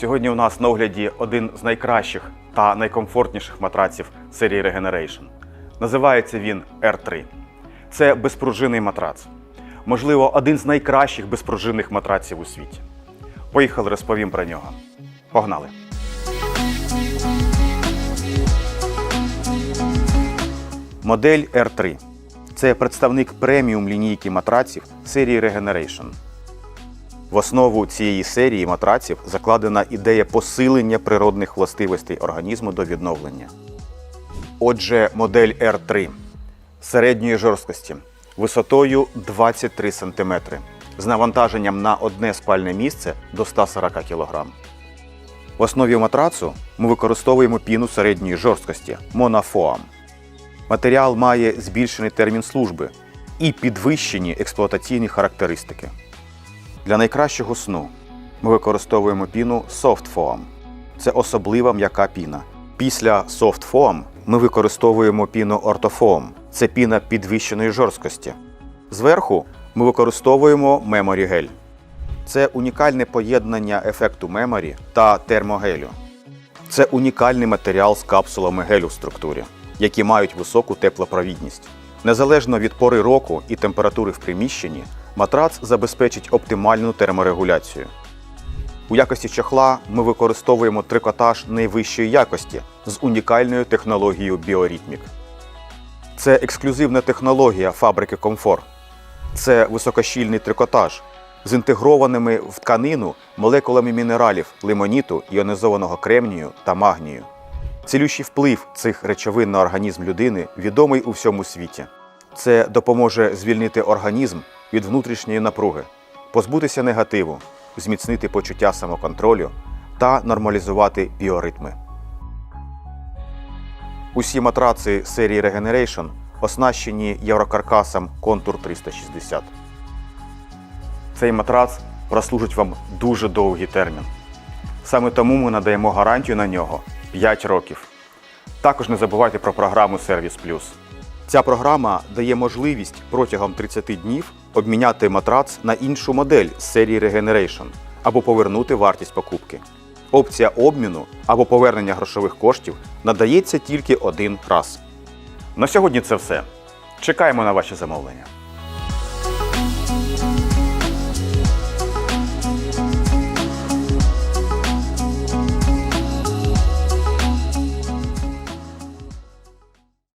Сьогодні у нас на огляді один з найкращих та найкомфортніших матраців серії Regeneration. Називається він R3. Це безпружинний матрац. Можливо, один з найкращих безпружинних матраців у світі. Поїхали, розповім про нього. Погнали! Модель R3 це представник преміум лінійки матраців серії Regeneration. В основу цієї серії матраців закладена ідея посилення природних властивостей організму до відновлення. Отже, модель R3 середньої жорсткості висотою 23 см з навантаженням на одне спальне місце до 140 кг. В основі матрацу ми використовуємо піну середньої жорсткості монофоам. Матеріал має збільшений термін служби і підвищені експлуатаційні характеристики. Для найкращого сну ми використовуємо піну Soft Foam. Це особлива м'яка піна. Після Soft Foam ми використовуємо піну Orthofoam. Це піна підвищеної жорсткості. Зверху ми використовуємо Memory Gel. Це унікальне поєднання ефекту меморі та термогелю. Це унікальний матеріал з капсулами гелю в структурі, які мають високу теплопровідність. Незалежно від пори року і температури в приміщенні, матрац забезпечить оптимальну терморегуляцію. У якості чохла ми використовуємо трикотаж найвищої якості з унікальною технологією біоритмік. Це ексклюзивна технологія фабрики Комфор. Це високощільний трикотаж з інтегрованими в тканину молекулами мінералів лимоніту, іонізованого кремнію та магнію. Цілющий вплив цих речовин на організм людини відомий у всьому світі. Це допоможе звільнити організм від внутрішньої напруги, позбутися негативу, зміцнити почуття самоконтролю та нормалізувати біоритми. Усі матраци серії Regeneration оснащені єврокаркасом Contour 360. Цей матрац прослужить вам дуже довгий термін. Саме тому ми надаємо гарантію на нього 5 років. Також не забувайте про програму Service Plus. Ця програма дає можливість протягом 30 днів обміняти матрац на іншу модель з серії Regeneration або повернути вартість покупки. Опція обміну або повернення грошових коштів надається тільки один раз. На сьогодні це все. Чекаємо на ваші замовлення.